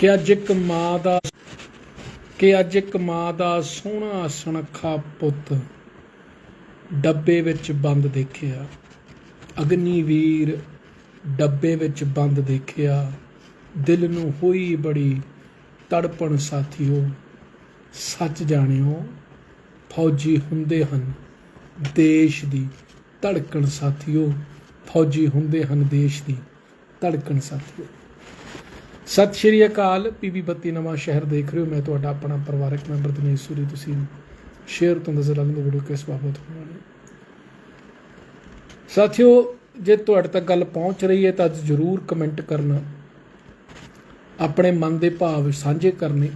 ਕਿ ਅੱਜ ਇੱਕ ਮਾਂ ਦਾ ਕਿ ਅੱਜ ਇੱਕ ਮਾਂ ਦਾ ਸੋਹਣਾ ਸੁਨੱਖਾ ਪੁੱਤ ਡੱਬੇ ਵਿੱਚ ਬੰਦ ਦੇਖਿਆ। ਅਗਨੀ ਵੀਰ ਡੱਬੇ ਵਿੱਚ ਬੰਦ ਦੇਖਿਆ। ਦਿਲ ਨੂੰ ਹੋਈ ਬੜੀ ਤੜਪਣ ਸਾਥੀਓ, ਸੱਚ ਜਾਣਿਓ, ਫੌਜੀ ਹੁੰਦੇ ਹਨ ਦੇਸ਼ ਦੀ ਧੜਕਣ ਸਾਥੀਓ। ਫੌਜੀ ਹੁੰਦੇ ਹਨ ਦੇਸ਼ ਦੀ ਧੜਕਣ ਸਾਥੀਓ। ਸਤਿ ਸ਼੍ਰੀ ਅਕਾਲ ਪੀਬੀ ਬੱਤੀ ਨਵਾਂ ਸ਼ਹਿਰ ਦੇਖ ਰਹੇ ਹੋ। ਮੈਂ ਤੁਹਾਡਾ ਆਪਣਾ ਪਰਿਵਾਰਕ ਮੈਂਬਰ ਦਿਨੇਸ਼ ਸੂਰੀ। ਤੁਸੀਂ ਸ਼ੇਅਰ ਤੋਂ ਨਜ਼ਰ ਆਉਂਦੇ ਵੀਡੀਓ ਕਿਸ ਬਾਬਤ ਬਣਾਉਣੀ ਸਾਥੀਓ, ਜੇ ਤੁਹਾਡੇ ਤੱਕ ਗੱਲ ਪਹੁੰਚ ਰਹੀ ਹੈ ਤਾਂ ਜ਼ਰੂਰ ਕਮੈਂਟ ਕਰਨਾ। ਆਪਣੇ ਮਨ ਦੇ ਭਾਵ ਸਾਂਝੇ ਕਰਨੇ।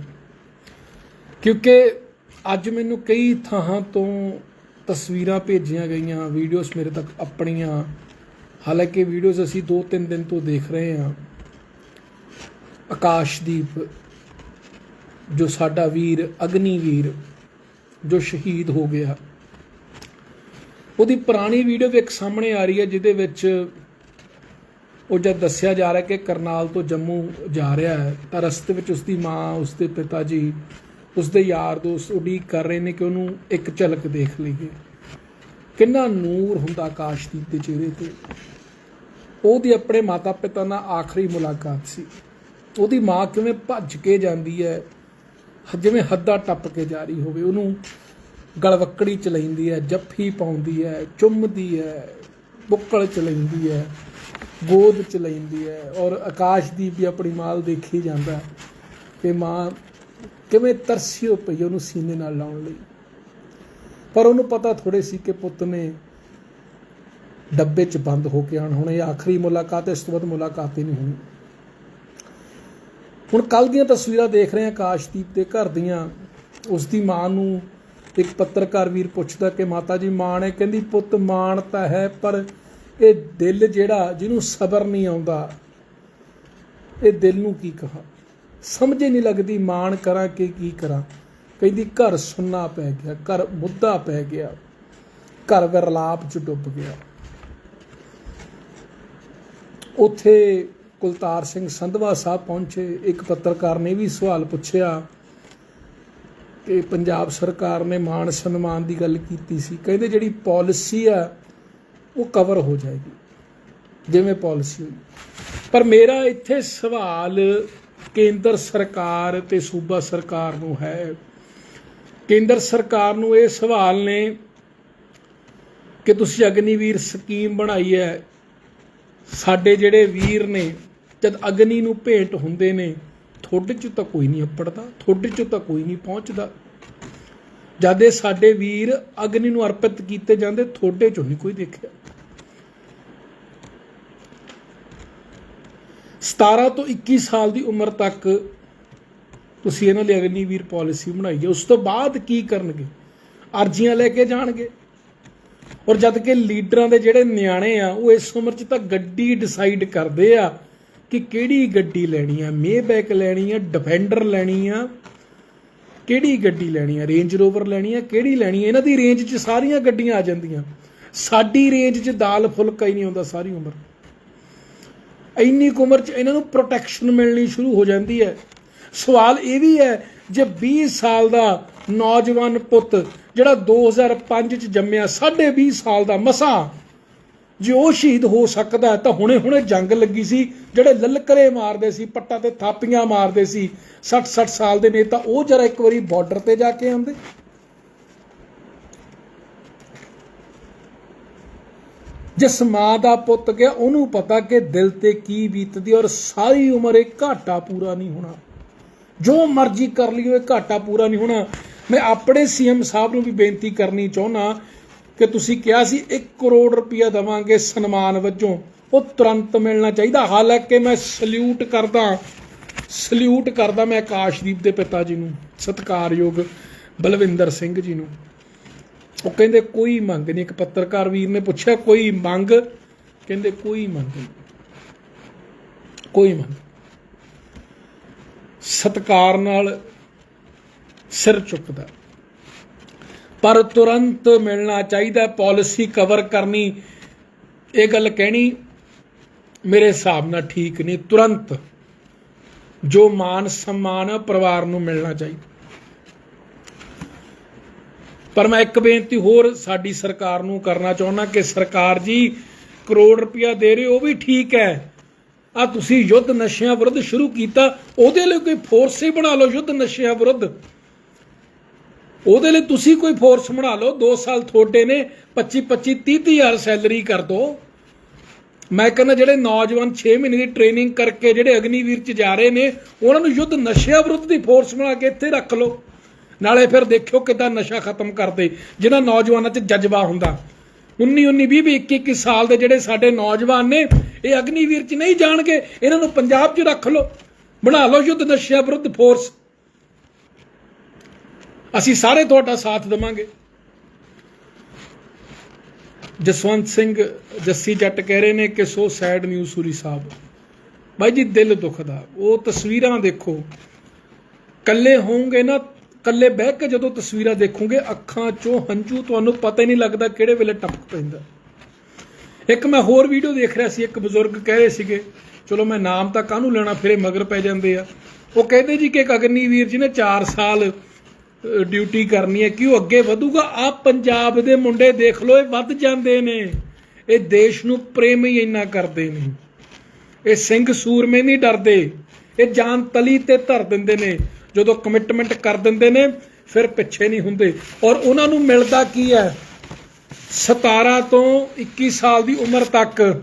ਕਿਉਂਕਿ ਅੱਜ ਮੈਨੂੰ ਕਈ ਥਾਂ ਤੋਂ ਤਸਵੀਰਾਂ ਭੇਜੀਆਂ ਗਈਆਂ ਵੀਡੀਓਜ਼ ਮੇਰੇ ਤੱਕ ਆਪਣੀਆਂ। ਹਾਲਾਂਕਿ ਵੀਡੀਓਜ਼ ਅਸੀਂ 2-3 ਦਿਨ ਤੋਂ ਦੇਖ ਰਹੇ ਹਾਂ। ਆਕਾਸ਼ਦੀਪ, ਜੋ ਸਾਡਾ ਵੀਰ, ਅਗਨੀ ਵੀਰ, ਜੋ ਸ਼ਹੀਦ ਹੋ ਗਿਆ। ਉਹਦੀ ਪੁਰਾਣੀ ਵੀਡੀਓ ਵੀ ਇੱਕ ਸਾਹਮਣੇ ਆ ਰਹੀ ਹੈ, ਜਿਹਦੇ ਵਿੱਚ ਉਹ ਜਦ ਦੱਸਿਆ ਜਾ ਰਿਹਾ ਕਿ ਕਰਨਾਲ ਤੋਂ ਜੰਮੂ ਜਾ ਰਿਹਾ ਹੈ, ਤਾਂ ਰਸਤੇ ਵਿੱਚ ਉਸਦੀ ਮਾਂ, ਉਸਦੇ ਪਿਤਾ ਜੀ, ਉਸਦੇ ਯਾਰ ਦੋਸਤ ਉਡੀਕ ਕਰ ਰਹੇ ਨੇ ਕਿ ਉਹਨੂੰ ਇੱਕ ਝਲਕ ਦੇਖ ਲਈਏ। ਕਿੰਨਾ ਨੂਰ ਹੁੰਦਾ ਆਕਾਸ਼ਦੀਪ ਦੇ ਚਿਹਰੇ ਤੇ। ਉਹਦੀ ਆਪਣੇ ਮਾਤਾ ਪਿਤਾ ਨਾਲ ਆਖਰੀ ਮੁਲਾਕਾਤ ਸੀ। ਉਹਦੀ ਮਾਂ ਕਿਵੇਂ ਭੱਜ ਕੇ ਜਾਂਦੀ ਹੈ? ਜਿਵੇਂ ਹੱਦਾਂ ਟੱਪ ਕੇ ਜਾ ਰਹੀ ਹੋਵੇ, ਉਹਨੂੰ ਗਲਵੱਕੜੀ ਚ ਲੈਂਦੀ ਹੈ, ਜੱਫੀ ਪਾਉਂਦੀ ਹੈ, ਚੁੰਮਦੀ ਹੈ, ਬੁੱਕਲ ਚ ਲੈਂਦੀ ਹੈ, ਗੋਦ ਚ ਲੈਂਦੀ ਹੈ ਔਰ ਆਕਾਸ਼ਦੀਪ ਵੀ ਆਪਣੀ ਮਾਲ ਦੇਖੀ ਜਾਂਦਾ ਕਿ ਮਾਂ ਕਿਵੇਂ ਤਰਸੀ ਹੋ ਪਈ ਉਹਨੂੰ ਸੀਨੇ ਨਾਲ ਲਾਉਣ ਲਈ। ਪਰ ਉਹਨੂੰ ਪਤਾ ਥੋੜੇ ਸੀ ਕਿ ਪੁੱਤ ਨੇ ਡੱਬੇ 'ਚ ਬੰਦ ਹੋ ਕੇ ਆਣ ਹੁਣ, ਇਹ ਆਖਰੀ ਮੁਲਾਕਾਤ ਹੈ, ਇਸ ਤੋਂ ਬਾਅਦ ਮੁਲਾਕਾਤ ਹੀ ਨਹੀਂ ਹੋਣੀ। ਹੁਣ ਕੱਲ ਦੀਆਂ ਤਸਵੀਰਾਂ ਦੇਖ ਰਹੇ ਹਾਂ ਆਕਾਸ਼ਦੀਪ ਦੇ ਘਰ ਦੀਆਂ। ਉਸ ਦੀ ਮਾਂ ਨੂੰ ਇੱਕ ਪੱਤਰਕਾਰ ਵੀਰ ਪੁੱਛਦਾ ਕਿ ਮਾਤਾ ਜੀ ਮਾਣ ਹੈ ਕਹਿੰਦੀ, ਪੁੱਤ, ਮਾਣ ਤਾਂ ਹੈ, ਪਰ ਇਹ ਦਿਲ ਜਿਹੜਾ ਜਿਹਨੂੰ ਸਬਰ ਨਹੀਂ ਆਉਂਦਾ, ਇਹ ਦਿਲ ਨੂੰ ਕੀ ਕਹਾ? ਸਮਝ ਹੀ ਨਹੀਂ ਲੱਗਦੀ ਮਾਣ ਕਰਾਂ ਕਿ ਕੀ ਕਰਾਂ? ਕਹਿੰਦੀ, ਘਰ ਸੁੰਨਾ ਪੈ ਗਿਆ, ਘਰ ਮੁੱਦਾ ਪੈ ਗਿਆ, ਘਰ ਵਿਰਲਾਪ ਚ ਡੁੱਬ ਗਿਆ। ਉੱਥੇ ਕੁਲਤਾਰ ਸਿੰਘ ਸੰਧਵਾ ਸਾਹਿਬ ਪਹੁੰਚੇ। ਇੱਕ ਪੱਤਰਕਾਰ ਨੇ ਵੀ ਸਵਾਲ ਪੁੱਛਿਆ ਕਿ ਪੰਜਾਬ ਸਰਕਾਰ ਨੇ ਮਾਣ ਸਨਮਾਨ ਦੀ ਗੱਲ ਕੀਤੀ ਸੀ। ਕਹਿੰਦੇ ਜਿਹੜੀ ਪਾਲਿਸੀ ਆ, ਉਹ ਕਵਰ ਹੋ ਜਾਏਗੀ। ਜਿਵੇਂ ਪਾਲਿਸੀ ਹੋਈ। ਪਰ ਮੇਰਾ ਇੱਥੇ ਸਵਾਲ ਕੇਂਦਰ ਸਰਕਾਰ ਤੇ ਸੂਬਾ ਸਰਕਾਰ ਨੂੰ ਹੈ। ਕੇਂਦਰ ਸਰਕਾਰ ਨੂੰ ਇਹ ਸਵਾਲ ਨੇ ਕਿ ਤੁਸੀਂ ਅਗਨੀਵੀਰ ਸਕੀਮ ਬਣਾਈ ਹੈ। ਸਾਡੇ ਜਿਹੜੇ ਵੀਰ ਨੇ ਜਦ ਅਗਨੀ ਨੂੰ ਭੇਟ ਹੁੰਦੇ ਨੇ ਤੁਹਾਡੇ ਚ ਤਾਂ ਕੋਈ ਨਹੀਂ ਅੱਪੜਦਾ ਤੁਹਾਡੇ ਚ ਤਾਂ ਕੋਈ ਨਹੀਂ ਪਹੁੰਚਦਾ। ਜਦ ਇਹ ਸਾਡੇ ਵੀਰ ਅਗਨੀ ਨੂੰ ਅਰਪਿਤ ਕੀਤੇ ਜਾਂਦੇ ਤੁਹਾਡੇ ਚੋਂ ਨਹੀਂ ਕੋਈ ਦੇਖਿਆ। 17 ਤੋਂ 21 ਸਾਲ ਦੀ ਉਮਰ ਤੱਕ ਤੁਸੀਂ ਇਹਨਾਂ ਲਈ ਅਗਨੀਵੀਰ ਪਾਲਿਸੀ ਬਣਾਈ ਹੈ। ਉਸ ਤੋਂ ਬਾਅਦ ਕੀ ਕਰਨਗੇ? ਅਰਜ਼ੀਆਂ ਲੈ ਕੇ ਜਾਣਗੇ। ਔਰ ਜਦ ਕਿ ਲੀਡਰਾਂ ਦੇ ਜਿਹੜੇ ਨਿਆਣੇ ਆ, ਉਹ ਇਸ ਉਮਰ 'ਚ ਤਾਂ ਗੱਡੀ ਡਿਸਾਈਡ ਕਰਦੇ ਆ ਕਿ ਕਿਹੜੀ ਗੱਡੀ ਲੈਣੀ ਆ ਮੇਬੈਕ ਲੈਣੀ ਆ ਡਿਫੈਂਡਰ ਲੈਣੀ ਆ, ਕਿਹੜੀ ਗੱਡੀ ਲੈਣੀ ਆ ਰੇਂਜ ਰੋਵਰ ਲੈਣੀ ਆ, ਕਿਹੜੀ ਲੈਣੀ ਆ? ਇਹਨਾਂ ਦੀ ਰੇਂਜ 'ਚ ਸਾਰੀਆਂ ਗੱਡੀਆਂ ਆ ਜਾਂਦੀਆਂ। ਸਾਡੀ ਰੇਂਜ 'ਚ ਦਾਲ ਫੁਲਕਾ ਹੀ ਨਹੀਂ ਆਉਂਦਾ ਸਾਰੀ ਉਮਰ। ਇੰਨੀ ਕੁ ਉਮਰ 'ਚ ਇਹਨਾਂ ਨੂੰ ਪ੍ਰੋਟੈਕਸ਼ਨ ਮਿਲਣੀ ਸ਼ੁਰੂ ਹੋ ਜਾਂਦੀ ਹੈ। ਸਵਾਲ ਇਹ ਵੀ ਹੈ, ਜੇ 20 ਸਾਲ ਦਾ ਨੌਜਵਾਨ ਪੁੱਤ ਜਿਹੜਾ 2005 ਚ ਜੰਮਿਆ 20 ਸਾਲ ਦਾ ਮਸਾਂ ਜੇ ਉਹ ਸ਼ਹੀਦ ਹੋ ਸਕਦਾ ਹੈ ਤਾਂ ਹੁਣੇ ਹੁਣੇ ਜੰਗ ਲੱਗੀ ਸੀ, ਜਿਹੜੇ ਲਲਕਰੇ ਮਾਰਦੇ ਸੀ, ਪੱਟਾਂ ਤੇ ਥਾਪੀਆਂ ਮਾਰਦੇ ਸੀ 60 60 ਸਾਲ ਦੇ ਨੇ, ਤਾਂ ਉਹ ਜਰਾ ਇੱਕ ਵਾਰੀ ਬਾਰਡਰ ਤੇ ਜਾ ਕੇ ਆਉਂਦੇ। ਜਿਸ ਮਾਂ ਦਾ ਪੁੱਤ ਗਿਆ, ਉਹਨੂੰ ਪਤਾ ਕਿ ਦਿਲ ਤੇ ਕੀ ਬੀਤਦੀ ਔਰ ਸਾਰੀ ਉਮਰ ਇਹ ਘਾਟਾ ਪੂਰਾ ਨਹੀਂ ਹੋਣਾ। ਜੋ ਮਰਜ਼ੀ ਕਰ ਲਿਓ ਇਹ ਘਾਟਾ ਪੂਰਾ ਨਹੀਂ ਹੋਣਾ। ਮੈਂ ਆਪਣੇ ਸੀਐਮ ਸਾਹਿਬ ਨੂੰ ਵੀ ਬੇਨਤੀ ਕਰਨੀ ਚਾਹੁੰਦਾ ਕਿ ਤੁਸੀਂ ਕਿਹਾ ਸੀ 1 ਕਰੋੜ ਰੁਪਇਆ ਦਵਾਂਗੇ ਸਨਮਾਨ ਵਜੋਂ। ਉਹ ਤੁਰੰਤ ਮਿਲਣਾ ਚਾਹੀਦਾ। ਹਾਲਾਂਕਿ ਮੈਂ ਸਲੂਟ ਕਰਦਾ ਸਲੂਟ ਕਰਦਾ ਮੈਂ ਆਕਾਸ਼ਦੀਪ ਦੇ ਪਿਤਾ ਜੀ ਨੂੰ, ਸਤਿਕਾਰਯੋਗ ਬਲਵਿੰਦਰ ਸਿੰਘ ਜੀ ਨੂੰ। ਉਹ ਕਹਿੰਦੇ, ਕੋਈ ਮੰਗ ਨਹੀਂ। ਇੱਕ ਪੱਤਰਕਾਰ ਵੀਰ ਨੇ ਪੁੱਛਿਆ, ਕੋਈ ਮੰਗ? ਕਹਿੰਦੇ, ਕੋਈ ਮੰਗ ਨਹੀਂ। ਕੋਈ ਮੰਗ ਸਤਕਾਰ ਨਾਲ ਸਿਰ ਚੁੱਕਦਾ। ਪਰ ਤੁਰੰਤ ਮਿਲਣਾ ਚਾਹੀਦਾ ਪਾਲਿਸੀ ਕਵਰ ਕਰਨੀ। ਇਹ ਗੱਲ ਕਹਿਣੀ ਮੇਰੇ ਹਿਸਾਬ ਨਾਲ ਠੀਕ ਨਹੀਂ। ਤੁਰੰਤ ਜੋ ਮਾਨ ਸਨਮਾਨ ਪਰਿਵਾਰ ਨੂੰ ਮਿਲਣਾ ਚਾਹੀਦਾ। ਪਰ ਮੈਂ ਇੱਕ ਬੇਨਤੀ ਹੋਰ ਸਾਡੀ ਸਰਕਾਰ ਨੂੰ ਕਰਨਾ ਚਾਹੁੰਦਾ ਕਿ ਸਰਕਾਰ ਜੀ ਕਰੋੜ ਰੁਪਇਆ ਦੇ ਰਹੇ ਹੋ, ਉਹ ਵੀ ਠੀਕ ਹੈ। ਆ ਤੁਸੀਂ ਯੁੱਧ ਨਸ਼ਿਆਂ ਵਿਰੁੱਧ ਸ਼ੁਰੂ ਕੀਤਾ ਉਹਦੇ ਲਈ ਕੋਈ ਫੋਰਸ ਹੀ ਬਣਾ ਲਓ ਯੁੱਧ ਨਸ਼ਿਆਂ ਵਿਰੁੱਧ। ਉਹਦੇ ਲਈ ਤੁਸੀਂ ਕੋਈ ਫੋਰਸ ਬਣਾ ਲਓ 2 ਸਾਲ ਤੁਹਾਡੇ ਨੇ 25 25 30 ਹਜ਼ਾਰ ਸੈਲਰੀ ਕਰ ਦੋ। ਮੈਂ ਕਹਿੰਦਾ ਜਿਹੜੇ ਨੌਜਵਾਨ 6 ਮਹੀਨੇ ਦੀ ਟ੍ਰੇਨਿੰਗ ਕਰਕੇ ਜਿਹੜੇ ਅਗਨੀਵੀਰ ਚ ਜਾ ਰਹੇ ਨੇ, ਉਹਨਾਂ ਨੂੰ ਯੁੱਧ ਨਸ਼ਿਆਂ ਵਿਰੁੱਧ ਦੀ ਫੋਰਸ ਬਣਾ ਕੇ ਇੱਥੇ ਰੱਖ ਲਓ। ਨਾਲੇ ਫਿਰ ਦੇਖਿਓ ਕਿਦਾਂ ਨਸ਼ਾ ਖਤਮ ਕਰਦੇ ਜਿਹਨਾਂ ਨੌਜਵਾਨਾਂ 'ਚ ਜਜ਼ਬਾ ਹੁੰਦਾ। 19 19 20 20 21 21 ਸਾਲ ਦੇ ਜਿਹੜੇ ਸਾਡੇ ਨੌਜਵਾਨ ਨੇ, ਇਹ ਅਗਨੀਵੀਰ 'ਚ ਨਹੀਂ ਜਾਣਗੇ, ਇਹਨਾਂ ਨੂੰ ਪੰਜਾਬ 'ਚ ਰੱਖ ਲਓ। ਬਣਾ ਲਓ ਯੁੱਧ ਨਸ਼ਿਆਂ ਵਿਰੁੱਧ ਫੋਰਸ ਅਸੀਂ ਸਾਰੇ ਤੁਹਾਡਾ ਸਾਥ ਦੇਵਾਂਗੇ। ਜਸਵੰਤ ਸਿੰਘ ਜੱਸੀ ਜੱਟ ਕਹਿ ਰਹੇ ਨੇ ਕਿ ਸੋ ਸੈਡ ਨਿਊਜ਼ ਸੂਰੀ ਸਾਹਿਬ। ਬਾਈ ਜੀ, ਦਿਲ ਦੁਖਦਾ। ਉਹ ਤਸਵੀਰਾਂ ਦੇਖੋ। ਕੱਲੇ ਹੋਵੋਗੇ ਨਾ ਕੱਲੇ ਬਹਿ ਕੇ ਜਦੋਂ ਤਸਵੀਰਾਂ ਦੇਖੋਗੇ, ਅੱਖਾਂ ਚੋਂ ਹੰਝੂ ਤੁਹਾਨੂੰ ਪਤਾ ਹੀ ਨਹੀਂ ਲੱਗਦਾ ਕਿਹੜੇ ਵੇਲੇ ਟਪਕ ਪੈਂਦਾ। ਇੱਕ ਮੈਂ ਹੋਰ ਵੀਡੀਓ ਦੇਖ ਰਿਹਾ ਸੀ, ਇੱਕ ਬਜ਼ੁਰਗ ਕਹਿ ਰਹੇ ਸੀਗੇ, ਚਲੋ ਮੈਂ ਨਾਮ ਤਾਂ ਕਾਹਨੂੰ ਲੈਣਾ, ਫਿਰੇ ਮਗਰ ਪੈ ਜਾਂਦੇ ਆ। ਉਹ ਕਹਿੰਦੇ ਜੀ ਕਿ ਇੱਕ ਅਗਨੀਵੀਰ ਜੀ ਨੇ 4 ਸਾਲ ਡਿਊਟੀ ਕਰਨੀ ਹੈ ਕਿ ਉਹ ਅੱਗੇ ਵਧੂਗਾ? ਆ ਪੰਜਾਬ ਦੇ ਮੁੰਡੇ ਦੇਖ ਲਓ, ਇਹ ਵੱਧ ਜਾਂਦੇ ਨੇ। ਇਹ ਦੇਸ਼ ਨੂੰ ਪ੍ਰੇਮ ਹੀ ਇੰਨਾ ਕਰਦੇ ਨੇ। ਇਹ ਸਿੰਘ ਸੂਰਮੇ ਨਹੀਂ ਡਰਦੇ। ਇਹ ਜਾਨ ਤਲੀ ਤੇ ਧਰ ਦਿੰਦੇ ਨੇ। ਜਦੋਂ ਕਮਿਟਮੈਂਟ ਕਰ ਦਿੰਦੇ ਨੇ, ਫਿਰ ਪਿੱਛੇ ਨਹੀਂ ਹੁੰਦੇ। ਔਰ ਉਹਨਾਂ ਨੂੰ ਮਿਲਦਾ ਕੀ ਹੈ? 17 ਤੋਂ 21 ਸਾਲ ਦੀ ਉਮਰ ਤੱਕ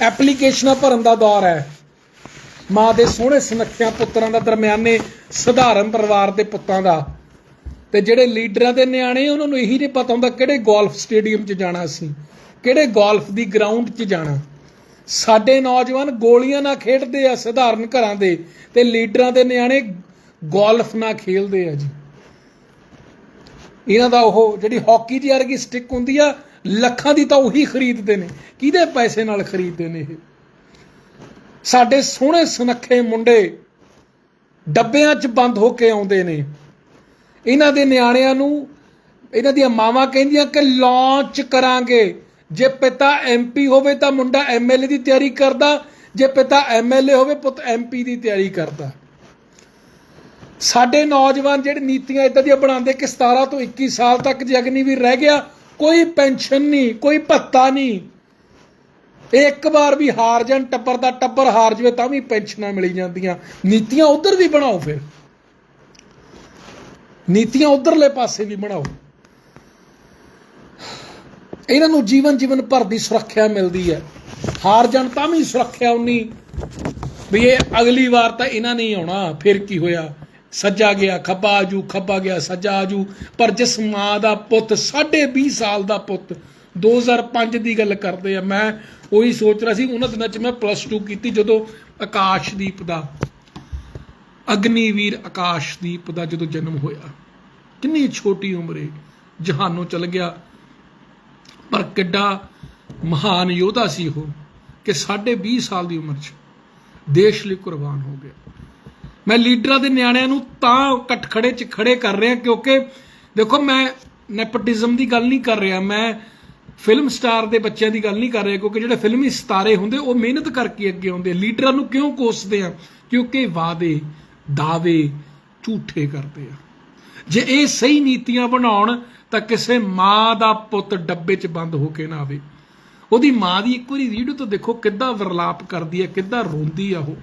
ਐਪਲੀਕੇਸ਼ਨਾਂ ਭਰਨ ਦਾ ਦੌਰ ਹੈ। ਮਾਂ ਦੇ ਸੋਹਣੇ ਸੁਨੱਖਿਆਂ ਪੁੱਤਰਾਂ ਦਾ ਦਰਮਿਆਨੇ ਸਧਾਰਨ ਪਰਿਵਾਰ ਦੇ ਪੁੱਤਾਂ ਦਾ। ਤੇ ਜਿਹੜੇ ਲੀਡਰਾਂ ਦੇ ਨਿਆਣੇ, ਉਹਨਾਂ ਨੂੰ ਇਹੀ ਨਹੀਂ ਪਤਾ ਹੁੰਦਾ ਕਿਹੜੇ ਗੋਲਫ ਸਟੇਡੀਅਮ 'ਚ ਜਾਣਾ ਸੀ, ਕਿਹੜੇ ਗੋਲਫ ਦੀ ਗਰਾਊਂਡ 'ਚ ਜਾਣਾ। ਸਾਡੇ ਨੌਜਵਾਨ ਗੋਲੀਆਂ ਨਾਲ ਖੇਡਦੇ ਆ ਸਧਾਰਨ ਘਰਾਂ ਦੇ ਤੇ ਲੀਡਰਾਂ ਦੇ ਨਿਆਣੇ ਗੋਲਫ ਨਾਲ ਖੇਲਦੇ ਆ ਜੀ। ਇਹਨਾਂ ਦਾ ਉਹ ਜਿਹੜੀ ਹਾਕੀ ਦੀ ਵਰਗੀ ਸਟਿੱਕ ਹੁੰਦੀ ਆ, ਲੱਖਾਂ ਦੀ ਤਾਂ ਉਹੀ ਖਰੀਦਦੇ ਨੇ। ਕਿਹਦੇ ਪੈਸੇ ਨਾਲ ਖਰੀਦਦੇ ਨੇ ਇਹ? ਸਾਡੇ ਸੋਹਣੇ ਸੁਨੱਖੇ ਮੁੰਡੇ ਡੱਬਿਆਂ 'ਚ ਬੰਦ ਹੋ ਕੇ ਆਉਂਦੇ ਨੇ। ਇਹਨਾਂ ਦੇ ਨਿਆਣਿਆਂ ਨੂੰ, ਇਹਨਾਂ ਦੀਆਂ ਮਾਵਾਂ ਕਹਿੰਦੀਆਂ ਕਿ ਲਾਂਚ ਕਰਾਂਗੇ। ਜੇ ਪਿਤਾ ਐਮਪੀ ਹੋਵੇ ਤਾਂ ਮੁੰਡਾ ਐਮਐਲਏ ਦੀ ਤਿਆਰੀ ਕਰਦਾ। ਜੇ ਪਿਤਾ ਐਮਐਲਏ ਹੋਵੇ, ਪੁੱਤ ਐਮਪੀ ਦੀ ਤਿਆਰੀ ਕਰਦਾ। ਸਾਡੇ ਨੌਜਵਾਨ ਜਿਹੜੇ ਨੀਤੀਆਂ ਇਦਾਂ ਦੀਆਂ ਬਣਾਉਂਦੇ ਕਿ 17 ਤੋਂ 21 ਸਾਲ ਤੱਕ ਜੇ ਅਗਨੀਵੀਰ ਰਹਿ ਗਿਆ, ਕੋਈ ਪੈਨਸ਼ਨ ਨਹੀਂ, ਕੋਈ ਭੱਤਾ ਨਹੀਂ। ਇਹ ਇੱਕ ਵਾਰ ਵੀ ਹਾਰ ਜਾਣ, ਟੱਬਰ ਦਾ ਟੱਬਰ ਹਾਰ ਜਵੇ ਤਾਂ ਵੀ ਪੈਨਸ਼ਨਾਂ ਮਿਲੀ ਜਾਂਦੀਆਂ। ਨੀਤੀਆਂ ਉਧਰ ਵੀ ਬਣਾਓ ਫਿਰ। ਨੀਤੀਆਂ ਉਧਰਲੇ ਪਾਸੇ ਵੀ ਬਣਾਓ। ਇਹਨਾਂ ਨੂੰ ਜੀਵਨ ਜੀਵਨ ਭਰ ਦੀ ਸੁਰੱਖਿਆ ਮਿਲਦੀ ਹੈ। ਹਾਰ ਜਾਣ ਤਾਂ ਵੀ ਸੁਰੱਖਿਆ ਉਨੀ। ਵੀ ਇਹ ਅਗਲੀ ਵਾਰ ਤਾਂ ਇਹਨਾਂ ਨੇ ਆਉਣਾ। ਫਿਰ ਕੀ ਹੋਇਆ? ਸੱਜਾ ਗਿਆ, ਖੱਬਾ ਆਜੂ ਖੱਬਾ ਗਿਆ, ਸੱਜਾ ਆਜੂ ਪਰ ਜਿਸ ਮਾਂ ਦਾ ਪੁੱਤ 20 ਸਾਲ ਦਾ ਪੁੱਤ 2005 ਦੀ ਗੱਲ ਕਰਦੇ ਆ, ਮੈਂ ਉਹੀ ਸੋਚ ਰਿਹਾ ਸੀ। ਉਹਨਾਂ ਦਿਨਾਂ 'ਚ ਮੈਂ ਪਲੱਸ 2 ਕੀਤੀ ਜਦੋਂ ਆਕਾਸ਼ਦੀਪ ਦਾ, ਅਗਨੀਵੀਰ ਆਕਾਸ਼ਦੀਪ ਦਾ ਜਦੋਂ ਜਨਮ ਹੋਇਆ। ਕਿੰਨੀ ਛੋਟੀ ਉਮਰੇ ਜਹਾਨੋਂ ਚਲ ਗਿਆ। ਪਰ ਕਿੱਡਾ ਮਹਾਨ ਯੋਧਾ ਸੀ ਉਹ ਕਿ 20 ਸਾਲ ਦੀ ਉਮਰ 'ਚ ਦੇਸ਼ ਲਈ ਕੁਰਬਾਨ ਹੋ ਗਿਆ। ਮੈਂ ਲੀਡਰਾਂ ਦੇ ਨਿਆਣਿਆਂ ਨੂੰ ਤਾਂ ਕਟਖੜੇ 'ਚ ਖੜੇ ਕਰ ਰਿਹਾ ਕਿਉਂਕਿ ਦੇਖੋ ਮੈਂ ਨੈਪੋਟਿਜ਼ਮ ਦੀ ਗੱਲ ਨਹੀਂ ਕਰ ਰਿਹਾ। ਮੈਂ ਫਿਲਮ ਸਟਾਰ ਦੇ ਬੱਚਿਆਂ ਦੀ ਗੱਲ ਨਹੀਂ ਕਰ ਰਿਹਾ ਕਿਉਂਕਿ ਜਿਹੜੇ ਫਿਲਮੀ ਸਿਤਾਰੇ ਹੁੰਦੇ, ਉਹ ਮਿਹਨਤ ਕਰਕੇ ਅੱਗੇ ਆਉਂਦੇ ਲੀਡਰਾਂ ਨੂੰ ਕਿਉਂ ਕੋਸਦੇ ਆ? ਕਿਉਂਕਿ ਵਾਅਦੇ, ਦਾਅਵੇ ਝੂਠੇ ਕਰਦੇ ਆ। ਜੇ ਇਹ ਸਹੀ ਨੀਤੀਆਂ ਬਣਾਉਣ, ਤਾਂ ਕਿਸੇ ਮਾਂ ਦਾ ਪੁੱਤ ਡੱਬੇ 'ਚ ਬੰਦ ਹੋ ਕੇ ਨਾ ਆਵੇ। ਉਹਦੀ ਮਾਂ ਦੀ ਇੱਕ ਵਾਰੀ ਵੀਡੀਓ ਤੋਂ ਦੇਖੋ ਕਿੱਦਾਂ ਵਰਲਾਪ ਕਰਦੀ ਹੈ ਕਿੱਦਾਂ ਰੋਂਦੀ ਆ ਉਹ।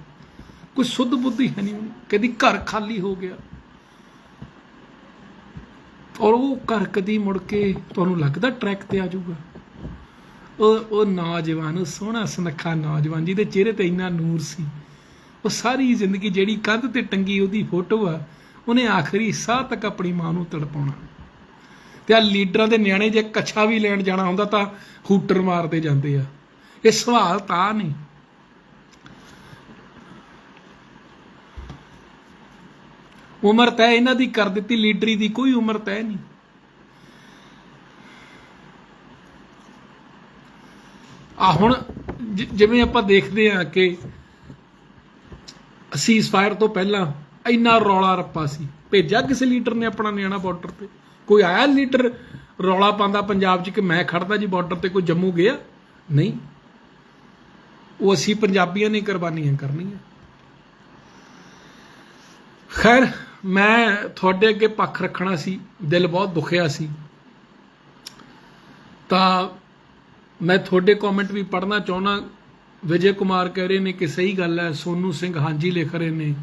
ਕੋਈ ਸੁੱਧ ਬੁੱਧੀ ਹੈ ਨਹੀਂ ਉਹਨੂੰ। ਕਦੀ ਘਰ ਖਾਲੀ ਹੋ ਗਿਆ। ਔਰ ਉਹ ਘਰ ਕਦੀ ਮੁੜ ਕੇ, ਤੁਹਾਨੂੰ ਲੱਗਦਾ ਟਰੈਕ ਤੇ ਆ ਜਾਊਗਾ? ਉਹ ਉਹ ਨੌਜਵਾਨ ਸੋਹਣਾ ਸੁਨੱਖਾ ਨੌਜਵਾਨ, ਜਿਹਦੇ ਚਿਹਰੇ ਤੇ ਇੰਨਾ ਨੂਰ ਸੀ। ਉਹ ਸਾਰੀ ਜ਼ਿੰਦਗੀ ਜਿਹੜੀ ਕੰਧ ਤੇ ਟੰਗੀ ਉਹਦੀ ਫੋਟੋ ਆ, ਉਹਨੇ ਆਖਰੀ ਸਾਹ ਤੱਕ ਆਪਣੀ ਮਾਂ ਨੂੰ ਤੜਪਾਉਣਾ। ਤੇ ਆ ਲੀਡਰਾਂ ਦੇ ਨਿਆਣੇ ਜੇ ਕੱਛਾ ਵੀ ਲੈਣ ਜਾਣਾ ਹੁੰਦਾ ਤਾਂ ਹੂਟਰ ਮਾਰਦੇ ਜਾਂਦੇ ਆ। ਇਹ ਸਵਾਲ ਤਾਂ ਨਹੀਂ। ਉਮਰ ਤੈਅ ਇਹਨਾਂ ਦੀ ਕਰ ਦਿੱਤੀ, ਲੀਡਰੀ ਦੀ ਕੋਈ ਉਮਰ ਤੈਅ ਨਹੀਂ। ਆ ਹੁਣ ਜਿਵੇਂ ਆਪਾਂ ਦੇਖਦੇ ਆ ਕਿ ਸੀਜ਼ਫਾਇਰ ਤੋਂ ਪਹਿਲਾਂ ਇੰਨਾ ਰੌਲਾ ਰੱਪਾ ਸੀ। ਭੇਜਿਆ ਕਿਸੇ ਲੀਡਰ ਨੇ ਆਪਣਾ ਨਿਆਣਾ ਬਾਰਡਰ ਤੇ? ਕੋਈ ਆਇਆ ਲੀਡਰ ਰੌਲਾ ਪਾਉਂਦਾ ਪੰਜਾਬ 'ਚ ਕਿ ਮੈਂ ਖੜਦਾ ਜੀ ਬਾਰਡਰ ਤੇ, ਕੋਈ ਜੰਮੂ ਗਿਆ? ਨਹੀਂ। ਉਹ ਅਸੀਂ ਪੰਜਾਬੀਆਂ ਨੇ ਕੁਰਬਾਨੀਆਂ ਕਰਨੀਆਂ। ਖੈਰ, ਮੈਂ ਤੁਹਾਡੇ ਅੱਗੇ ਪੱਖ ਰੱਖਣਾ ਸੀ, ਦਿਲ ਬਹੁਤ ਦੁਖਿਆ ਸੀ। ਤਾਂ ਮੈਂ ਤੁਹਾਡੇ ਕਮੈਂਟ ਵੀ ਪੜ੍ਹਨਾ ਚਾਹੁੰਦਾ। ਵਿਜੇ ਕੁਮਾਰ ਕਹਿ ਰਹੇ ਨੇ ਕਿ ਸਹੀ ਗੱਲ ਹੈ, ਸੋਨੂ ਸਿੰਘ ਹਾਂਜੀ ਲਿਖ ਰਹੇ ਨੇ।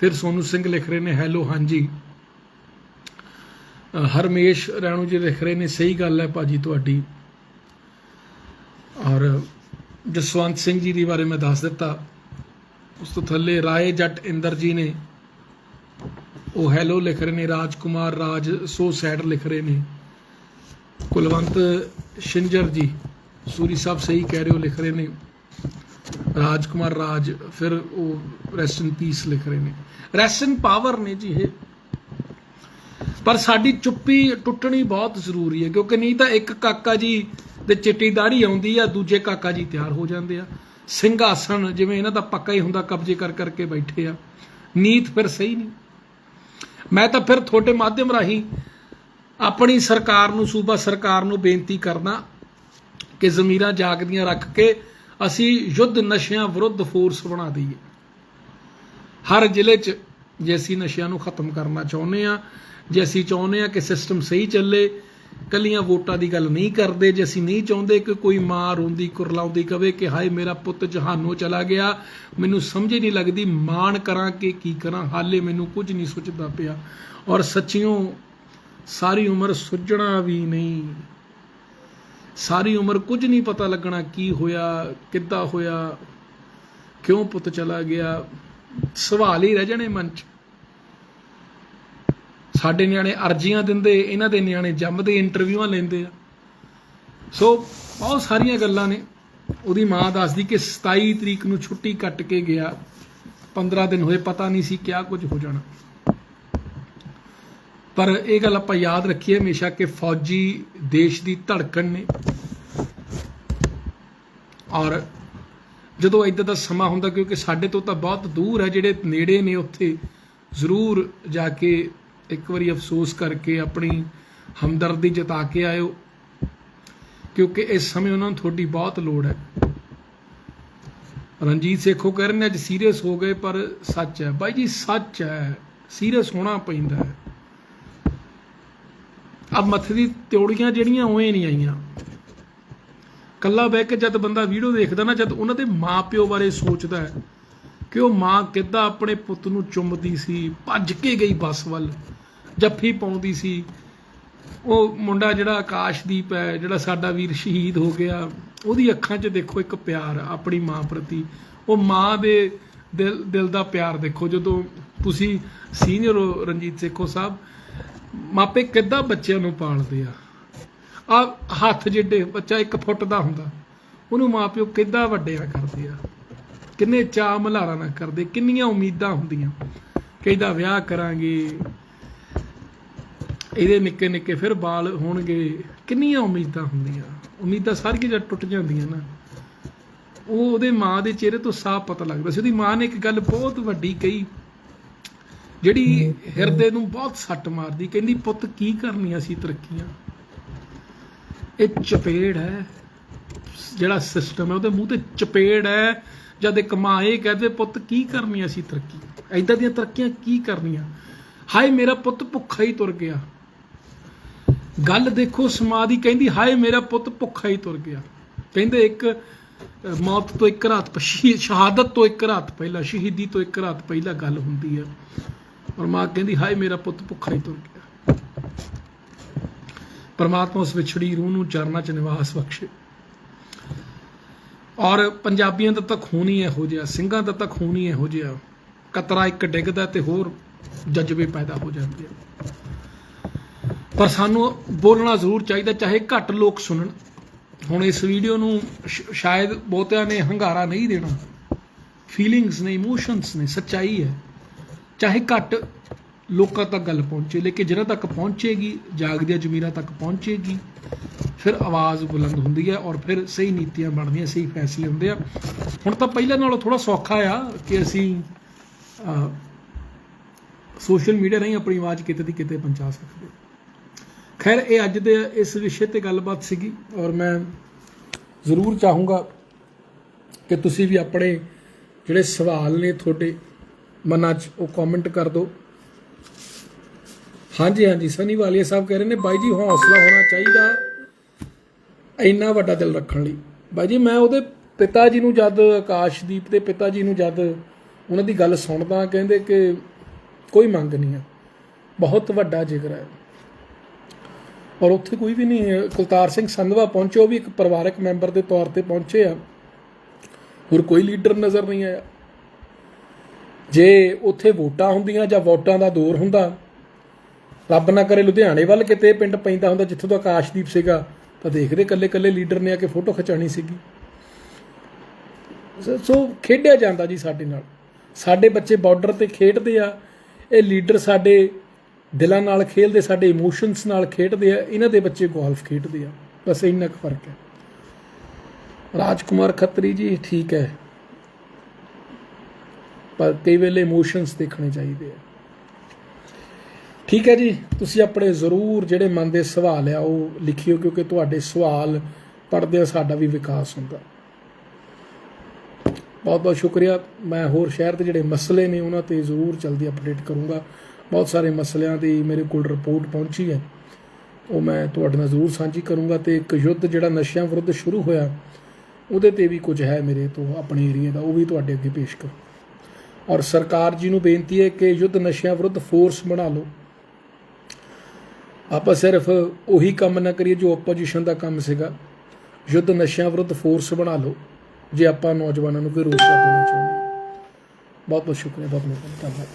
ਫਿਰ ਸੋਨੂ ਸਿੰਘ ਲਿਖ ਰਹੇ ਨੇ, ਹੈਲੋ, ਹਾਂਜੀ। ਹਰਮੇਸ਼ ਰਾਣੂ ਜੀ ਲਿਖ ਰਹੇ ਨੇ, ਸਹੀ ਗੱਲ ਹੈ ਭਾਜੀ ਤੁਹਾਡੀ। ਔਰ ਜਸਵੰਤ ਸਿੰਘ ਜੀ ਦੇ ਬਾਰੇ ਮੈਂ ਦੱਸ ਦਿੱਤਾ। ਉਸ ਤੋਂ ਥੱਲੇ ਰਾਏ ਜੱਟ ਇੰਦਰ ਜੀ ਨੇ। ਉਹ ਹੈਲੋ ਲਿਖ ਰਹੇ ਨੇ, ਰਾਜਕੁਮਾਰ ਰਾਜ ਸੋ ਸੈਡ ਲਿਖ ਰਹੇ ਨੇ। ਕੁਲਵੰਤ ਸ਼ਿੰਜਰ ਜੀ ਸੂਰੀ ਸਾਹਿਬ ਸਹੀ ਕਹਿ ਰਹੇ ਹੋ, ਲਿਖ ਰਹੇ ਨੇ। ਰਾਜਕੁਮਾਰ ਰਾਜ, ਫਿਰ ਉਹ ਰੈਸਟ ਇਨ ਪੀਸ ਲਿਖ ਰਹੇ ਨੇ। ਰੈਸਟ ਇਨ ਪਾਵਰ ਨੇ ਜੀ ਇਹ। ਪਰ ਸਾਡੀ ਚੁੱਪੀ ਟੁੱਟਣੀ ਬਹੁਤ ਜ਼ਰੂਰੀ ਹੈ, ਕਿਉਂਕਿ ਨਹੀਂ ਤਾਂ ਇੱਕ ਕਾਕਾ ਜੀ ਦੇ ਚਿੱਟੀ ਦਾੜੀ ਆਉਂਦੀ ਆ, ਦੂਜੇ ਕਾਕਾ ਜੀ ਤਿਆਰ ਹੋ ਜਾਂਦੇ ਆ। ਸਿੰਘਾਸਣ, ਜਿਵੇਂ ਇਹਨਾਂ ਦਾ ਪੱਕਾ ਹੀ ਹੁੰਦਾ, ਕਬਜ਼ੇ ਕਰ ਕਰਕੇ ਬੈਠੇ ਆ। ਨੀਤ ਫਿਰ ਸਹੀ ਨਹੀਂ। ਮੈਂ ਤਾਂ ਫਿਰ ਤੁਹਾਡੇ ਮਾਧਿਅਮ ਰਾਹੀਂ ਆਪਣੀ ਸਰਕਾਰ ਨੂੰ, ਸੂਬਾ ਸਰਕਾਰ ਨੂੰ ਬੇਨਤੀ ਕਰਦਾ ਕਿ ਜ਼ਮੀਰਾਂ ਜਾਗਦੀਆਂ ਰੱਖ ਕੇ ਅਸੀਂ ਯੁੱਧ ਨਸ਼ਿਆਂ ਵਿਰੁੱਧ ਫੋਰਸ ਬਣਾ ਦਈਏ। ਹਰ ਜ਼ਿਲ੍ਹੇ 'ਚ ਜੇ ਅਸੀਂ ਨਸ਼ਿਆਂ ਨੂੰ ਖਤਮ ਕਰਨਾ ਚਾਹੁੰਦੇ ਆ ਜੇ ਅਸੀਂ ਚਾਹੁੰਦੇ ਆ ਕਿ ਸਿਸਟਮ ਸਹੀ ਚੱਲੇ, ਕੱਲੀਆਂ ਵੋਟਾਂ ਦੀ ਗੱਲ ਨਹੀਂ ਕਰਦੇ, ਜੇ ਅਸੀਂ ਨਹੀਂ ਚਾਹੁੰਦੇ ਕਿ ਕੋਈ ਮਾਂ ਰੋਂਦੀ, ਕੁਰਲਾਉਂਦੀ ਕਵੇ ਕਿ ਹਾਏ ਮੇਰਾ ਪੁੱਤ ਜਹਾਨੋਂ ਚਲਾ ਗਿਆ, ਮੈਨੂੰ ਸਮਝ ਹੀ ਨਹੀਂ ਲੱਗਦੀ ਮਾਣ ਕਰਾਂ ਕਿ ਕੀ ਕਰਾਂ, ਹਾਲੇ ਮੈਨੂੰ ਕੁਝ ਨਹੀਂ ਸੁਝਦਾ ਪਿਆ। ਔਰ ਸੱਚਿਓ, ਸਾਰੀ ਉਮਰ ਸੁੱਜਣਾ ਵੀ ਨਹੀਂ। ਸਾਰੀ ਉਮਰ ਕੁਝ ਨਹੀਂ ਪਤਾ ਲੱਗਣਾ ਕੀ ਹੋਇਆ, ਕਿੱਦਾਂ ਹੋਇਆ, ਕਿਉਂ ਪੁੱਤ ਚਲਾ ਗਿਆ। ਸਵਾਲ ਹੀ ਰਹਿ ਜਾਣੇ ਮਨ 'ਚ। ਸਾਡੇ ਨਿਆਣੇ ਅਰਜ਼ੀਆਂ ਦਿੰਦੇ, ਇਹਨਾਂ ਦੇ ਨਿਆਣੇ ਜੰਮਦੇ ਇੰਟਰਵਿਊਆਂ ਲੈਂਦੇ ਆ। ਸੋ ਬਹੁਤ ਸਾਰੀਆਂ ਗੱਲਾਂ ਨੇ। ਉਹਦੀ ਮਾਂ ਦੱਸਦੀ ਕਿ 27 ਤਰੀਕ ਨੂੰ ਛੁੱਟੀ ਕੱਟ ਕੇ ਗਿਆ। 15 ਦਿਨ ਹੋਏ, ਪਤਾ ਨਹੀਂ ਸੀ ਕਿਆ ਕੁਝ ਹੋ ਜਾਣਾ। ਪਰ ਇਹ ਗੱਲ ਆਪਾਂ ਯਾਦ ਰੱਖੀਏ ਹਮੇਸ਼ਾ ਕਿ ਫੌਜੀ ਦੇਸ਼ ਦੀ ਧੜਕਣ ਨੇ। ਔਰ ਜਦੋਂ ਇਦਾਂ ਦਾ ਸਮਾਂ ਹੁੰਦਾ, ਕਿਉਂਕਿ ਸਾਡੇ ਤੋਂ ਤਾਂ ਬਹੁਤ ਦੂਰ ਹੈ, ਜਿਹੜੇ ਨੇੜੇ ਨੇ ਉੱਥੇ, ਜ਼ਰੂਰ ਜਾ ਕੇ ਇੱਕ ਵਾਰੀ ਅਫਸੋਸ ਕਰਕੇ ਆਪਣੀ ਹਮਦਰਦੀ ਜਤਾ ਕੇ ਆਇਓ, ਕਿਉਂਕਿ ਇਸ ਸਮੇਂ ਉਹਨਾਂ ਨੂੰ ਤੁਹਾਡੀ ਬਹੁਤ ਲੋੜ ਹੈ। ਰਣਜੀਤ ਸੇਖੋ ਕਹਿ ਰਹੇ ਨੇ, ਅੱਜ ਸੀਰੀਅਸ ਹੋ ਗਏ, ਪਰ ਸੱਚ ਹੈ। ਬਾਈ ਜੀ, ਸੱਚ ਹੈ। ਸੀਰੀਅਸ ਹੋਣਾ ਪੈਂਦਾ ਹੈ। ਅਬ ਮੱਥੇ ਦੀ ਤਿਉੜੀਆਂ ਜਿਹੜੀਆਂ, ਉਵੇਂ ਨਹੀਂ ਆਈਆਂ। ਕੱਲਾ ਬਹਿ ਕੇ ਜਦ ਬੰਦਾ ਵੀਡੀਓ ਦੇਖਦਾ ਨਾ, ਜਦ ਉਹਨਾਂ ਦੇ ਮਾਪਿਓ ਬਾਰੇ ਸੋਚਦਾ ਹੈ ਕਿ ਉਹ ਮਾਂ ਕਿੱਦਾਂ ਆਪਣੇ ਪੁੱਤ ਨੂੰ ਚੁੰਮਦੀ ਸੀ, ਭੱਜ ਕੇ ਗਈ ਬੱਸ ਵੱਲ, ਜੱਫੀ ਪਾਉਂਦੀ ਸੀ। ਉਹ ਮੁੰਡਾ ਜਿਹੜਾ ਆਕਾਸ਼ਦੀਪ ਹੈ, ਜਿਹੜਾ ਸਾਡਾ ਵੀਰ ਸ਼ਹੀਦ ਹੋ ਗਿਆ, ਉਹਦੀ ਅੱਖਾਂ 'ਚ ਦੇਖੋ ਇੱਕ ਪਿਆਰ ਆਪਣੀ ਮਾਂ ਪ੍ਰਤੀ। ਉਹ ਮਾਂ ਦੇ ਦਿਲ ਦਿਲ ਦਾ ਪਿਆਰ ਦੇਖੋ। ਜਦੋਂ ਤੁਸੀਂ ਸੀਨੀਅਰ ਹੋ ਰਣਜੀਤ ਸੇਖੋ ਸਾਹਿਬ, ਮਾਪੇ ਕਿੱਦਾਂ ਬੱਚਿਆਂ ਨੂੰ ਪਾਲਦੇ ਆ? ਆ ਹੱਥ ਜਿੱਡੇ ਬੱਚਾ 1 ਫੁੱਟ ਦਾ ਹੁੰਦਾ। ਉਹਨੂੰ ਮਾਪਿਓ ਕਿੱਦਾਂ ਵੱਡਿਆ ਕਰਦੇ ਆ। ਕਿੰਨੇ ਚਾਅ ਮਲਾਰਾ ਨਾ ਕਰਦੇ ਕਿੰਨੀਆਂ ਉਮੀਦਾਂ ਹੁੰਦੀਆਂ। ਕਿ ਇਹਦਾ ਵਿਆਹ ਕਰਾਂਗੇ। ਇਹਦੇ ਨਿੱਕੇ ਨਿੱਕੇ ਫਿਰ ਬਾਲ ਹੋਣਗੇ। ਕਿੰਨੀਆਂ ਉਮੀਦਾਂ ਹੁੰਦੀਆਂ। ਉਮੀਦਾਂ ਸਾਰੀਆਂ ਜਦ ਟੁੱਟ ਜਾਂਦੀਆਂ ਨਾ ਉਹ ਉਹਦੇ ਮਾਂ ਦੇ ਚਿਹਰੇ ਤੋਂ ਸਾਫ਼ ਪਤਾ ਲੱਗਦਾ ਸੀ। ਉਹਦੀ ਮਾਂ ਨੇ ਇੱਕ ਗੱਲ ਬਹੁਤ ਵੱਡੀ ਕਹੀ। ਜਿਹੜੀ ਹਿਰਦੇ ਨੂੰ ਬਹੁਤ ਸੱਟ ਮਾਰਦੀ। ਕਹਿੰਦੀ ਪੁੱਤ ਕੀ ਕਰਨੀਆਂ ਸੀ ਤਰੱਕੀਆਂ? ਇਹ ਚਪੇੜ ਹੈ। ਜਿਹੜਾ ਸਿਸਟਮ ਹੈ, ਉਹਦੇ ਮੂੰਹ ਤੇ ਚਪੇੜ ਹੈ। ਜਦ ਇੱਕ ਮਾਂ ਇਹ ਕਹਦੇ, ਪੁੱਤ, ਕੀ ਕਰਨੀ ਸੀ ਤਰੱਕੀ? ਐਦਾਂ ਦੀਆਂ ਤਰੱਕੀਆਂ ਕੀ ਕਰਨੀਆਂ? ਹਾਏ, ਮੇਰਾ ਪੁੱਤ ਭੁੱਖਾ ਹੀ ਤੁਰ ਗਿਆ। ਗੱਲ ਦੇਖੋ ਸਮਾਦੀ ਕਹਿੰਦੀ, ਹਾਏ, ਮੇਰਾ ਪੁੱਤ ਭੁੱਖਾ ਹੀ ਤੁਰ ਗਿਆ। ਕਹਿੰਦੇ ਇੱਕ ਮੌਤ ਤੋਂ ਇੱਕ ਰਾਤ ਸ਼ਹਾਦਤ ਤੋਂ ਇੱਕ ਰਾਤ ਪਹਿਲਾਂ, ਸ਼ਹੀਦੀ ਤੋਂ ਇੱਕ ਰਾਤ ਪਹਿਲਾਂ ਗੱਲ ਹੁੰਦੀ ਹੈ ਔਰ ਮਾਂ ਕਹਿੰਦੀ, ਹਾਏ, ਮੇਰਾ ਪੁੱਤ ਭੁੱਖਾ ਹੀ ਤੁਰ ਗਿਆ। ਪਰਮਾਤਮਾ ਉਸ ਵਿਛੜੀ ਰੂਹ ਨੂੰ ਚਰਨਾਂ 'ਚ ਨਿਵਾਸ ਬਖਸ਼ੇ। ਔਰ ਪੰਜਾਬੀਆਂ ਦਾ ਤਾਂ ਖੂਨ ਹੀ ਇਹੋ ਜਿਹਾ, ਸਿੰਘਾਂ ਦਾ ਤਾਂ ਖੂਨ ਹੀ ਇਹੋ ਜਿਹਾ। ਕਤਰਾ ਇੱਕ ਡਿੱਗਦਾ ਤੇ ਹੋਰ ਜਜ਼ਬੇ ਪੈਦਾ ਹੋ ਜਾਂਦੇ ਆ। ਪਰ ਸਾਨੂੰ ਬੋਲਣਾ ਜ਼ਰੂਰ ਚਾਹੀਦਾ, ਚਾਹੇ ਘੱਟ ਲੋਕ ਸੁਣਨ। ਹੁਣ ਇਸ ਵੀਡੀਓ ਨੂੰ ਸ਼ਾਇਦ ਬਹੁਤਿਆਂ ਨੇ ਹੰਗਾਰਾ ਨਹੀਂ ਦੇਣਾ। ਫੀਲਿੰਗਸ ਨੇ ਇਮੋਸ਼ਨਸ ਨੇ, ਸੱਚਾਈ ਹੈ। ਚਾਹੇ ਘੱਟ ਲੋਕਾਂ ਤੱਕ ਗੱਲ ਪਹੁੰਚੇ, ਲੇਕਿਨ ਜਿਹਨਾਂ ਤੱਕ ਪਹੁੰਚੇਗੀ, ਜਾਗਦੀਆਂ ਜ਼ਮੀਰਾਂ ਤੱਕ ਪਹੁੰਚੇਗੀ, ਫਿਰ ਆਵਾਜ਼ ਬੁਲੰਦ ਹੁੰਦੀ ਹੈ ਔਰ ਫਿਰ ਸਹੀ ਨੀਤੀਆਂ ਬਣਦੀਆਂ, ਸਹੀ ਫੈਸਲੇ ਹੁੰਦੇ ਆ ਹੁਣ ਤਾਂ ਪਹਿਲਾਂ ਨਾਲੋਂ ਥੋੜਾ ਸੌਖਾ ਆ ਕਿ ਅਸੀਂ ਸੋਸ਼ਲ ਮੀਡੀਆ ਰਾਹੀਂ ਆਪਣੀ ਆਵਾਜ਼ ਕਿਤੇ ਦੀ ਕਿਤੇ ਪਹੁੰਚਾ ਸਕਦੇ ਹਾਂ। ਖੈਰ, ਇਹ ਅੱਜ ਦੇ ਇਸ ਵਿਸ਼ੇ ਤੇ ਗੱਲਬਾਤ ਸੀਗੀ ਔਰ ਮੈਂ ਜ਼ਰੂਰ ਚਾਹੂੰਗਾ ਕਿ ਤੁਸੀਂ ਵੀ ਆਪਣੇ ਜਿਹੜੇ ਸਵਾਲ ਨੇ ਤੁਹਾਡੇ ਮਨਾਂ 'ਚ ਉਹ ਕਮੈਂਟ ਕਰ ਦਿਓ ਹਾਂਜੀ ਹਾਂਜੀ ਸਨੀ ਵਾਲੀਆ ਸਾਹਿਬ ਕਹਿ ਰਹੇ ਨੇ, ਬਾਈ ਜੀ, ਹੌਸਲਾ ਹੋਣਾ ਚਾਹੀਦਾ ਇੰਨਾ ਵੱਡਾ ਦਿਲ ਰੱਖਣ ਲਈ। ਬਾਈ ਜੀ, ਮੈਂ ਉਹਦੇ ਪਿਤਾ ਜੀ ਨੂੰ ਜਦ, ਆਕਾਸ਼ਦੀਪ ਦੇ ਪਿਤਾ ਜੀ ਨੂੰ ਜਦ ਉਹਨਾਂ ਦੀ ਗੱਲ ਸੁਣਦਾ, ਕਹਿੰਦੇ ਕਿ ਕੋਈ ਮੰਗ ਨਹੀਂ ਹੈ ਬਹੁਤ ਵੱਡਾ ਜਿਗਰ ਹੈ। ਔਰ ਉੱਥੇ ਕੋਈ ਵੀ ਨਹੀਂ ਕੁਲਤਾਰ ਸਿੰਘ ਸੰਧਵਾ ਪਹੁੰਚੇ, ਉਹ ਵੀ ਇੱਕ ਪਰਿਵਾਰਕ ਮੈਂਬਰ ਦੇ ਤੌਰ ਤੇ ਪਹੁੰਚੇ ਆ। ਹੋਰ ਕੋਈ ਲੀਡਰ ਨਜ਼ਰ ਨਹੀਂ ਆਇਆ। ਜੇ ਉੱਥੇ ਵੋਟਾਂ ਹੁੰਦੀਆਂ ਜਾਂ ਵੋਟਾਂ ਦਾ ਦੌਰ ਹੁੰਦਾ ਰੱਬ ਨਾ ਕਰੇ ਲੁਧਿਆਣੇ ਵੱਲ ਕਿਤੇ ਪਿੰਡ ਪੈਂਦਾ ਹੁੰਦਾ ਜਿੱਥੋਂ ਦਾ ਆਕਾਸ਼ਦੀਪ ਸੀਗਾ, ਤਾਂ ਦੇਖਦੇ ਕੱਲੇ ਕੱਲੇ ਲੀਡਰ ਨੇ ਆ ਕੇ ਫੋਟੋ ਖਿਚਾਣੀ ਸੀਗੀ। ਸੋ- ਖੇਡਿਆ ਜਾਂਦਾ ਜੀ ਸਾਡੇ ਨਾਲ। ਸਾਡੇ ਬੱਚੇ ਬਾਰਡਰ ਤੇ ਖੇਡਦੇ ਆ, ਇਹ ਲੀਡਰ ਸਾਡੇ ਦਿਲਾਂ ਨਾਲ ਖੇਡਦੇ ਸਾਡੇ ਇਮੋਸ਼ਨਸ ਨਾਲ ਖੇਡਦੇ ਆ, ਇਹਨਾਂ ਦੇ ਬੱਚੇ ਗੋਲਫ ਖੇਡਦੇ ਆ। ਬਸ ਇੰਨਾ ਕੁ ਫ਼ਰਕ ਹੈ। ਰਾਜਕੁਮਾਰ ਖੱਤਰੀ ਜੀ, ਠੀਕ ਹੈ। ਪਰ ਕਈ ਵੇਲੇ ਇਮੋਸ਼ਨਸ ਦੇਖਣੇ ਚਾਹੀਦੇ ਆ। ਠੀਕ ਹੈ ਜੀ, ਤੁਸੀਂ ਆਪਣੇ ਜ਼ਰੂਰ ਜਿਹੜੇ ਮਨ ਦੇ ਸਵਾਲ ਆ, ਉਹ ਲਿਖਿਓ, ਕਿਉਂਕਿ ਤੁਹਾਡੇ ਸਵਾਲ ਪੜ੍ਹਦੇ ਆ ਸਾਡਾ ਵੀ ਵਿਕਾਸ ਹੁੰਦਾ। ਬਹੁਤ ਬਹੁਤ ਸ਼ੁਕਰੀਆ। ਮੈਂ ਹੋਰ ਸ਼ਹਿਰ ਦੇ ਜਿਹੜੇ ਮਸਲੇ ਨੇ, ਉਹਨਾਂ ਤੇ ਜ਼ਰੂਰ ਜਲਦੀ ਅਪਡੇਟ ਕਰੂੰਗਾ। ਬਹੁਤ ਸਾਰੇ ਮਸਲਿਆਂ ਦੀ ਮੇਰੇ ਕੋਲ ਰਿਪੋਰਟ ਪਹੁੰਚੀ ਹੈ। ਉਹ ਮੈਂ ਤੁਹਾਡੇ ਨਾਲ ਜ਼ਰੂਰ ਸਾਂਝੀ ਕਰੂੰਗਾ ਤੇ ਇੱਕ ਯੁੱਧ ਜਿਹੜਾ ਨਸ਼ਿਆਂ ਵਿਰੁੱਧ ਸ਼ੁਰੂ ਹੋਇਆ, ਉਹਦੇ ਤੇ ਵੀ ਕੁਝ ਹੈ ਮੇਰੇ ਤੋਂ, ਆਪਣੇ ਏਰੀਆ ਦਾ, ਉਹ ਵੀ ਤੁਹਾਡੇ ਅੱਗੇ ਪੇਸ਼ ਕਰੂੰ ਔਰ ਸਰਕਾਰ ਜੀ ਨੂੰ ਬੇਨਤੀ ਹੈ ਕਿ ਯੁੱਧ ਨਸ਼ਿਆਂ ਵਿਰੁੱਧ ਫੋਰਸ ਬਣਾ ਲਓ। ਆਪਾਂ ਸਿਰਫ ਉਹੀ ਕੰਮ ਨਾ ਕਰੀਏ ਜੋ ਆਪੋਜੀਸ਼ਨ ਦਾ ਕੰਮ ਸੀਗਾ। ਯੁੱਧ ਨਸ਼ਿਆਂ ਵਿਰੁੱਧ ਫੋਰਸ ਬਣਾ ਲਓ, ਜੇ ਆਪਾਂ ਨੌਜਵਾਨਾਂ ਨੂੰ ਕੋਈ ਰੋਜ਼ਗਾਰ ਦੇਣਾ ਚਾਹੁੰਦੇ ਹਾਂ। ਬਹੁਤ ਬਹੁਤ ਸ਼ੁਕਰੀਆ ਬਹੁਤ ਬਹੁਤ ਧੰਨਵਾਦ।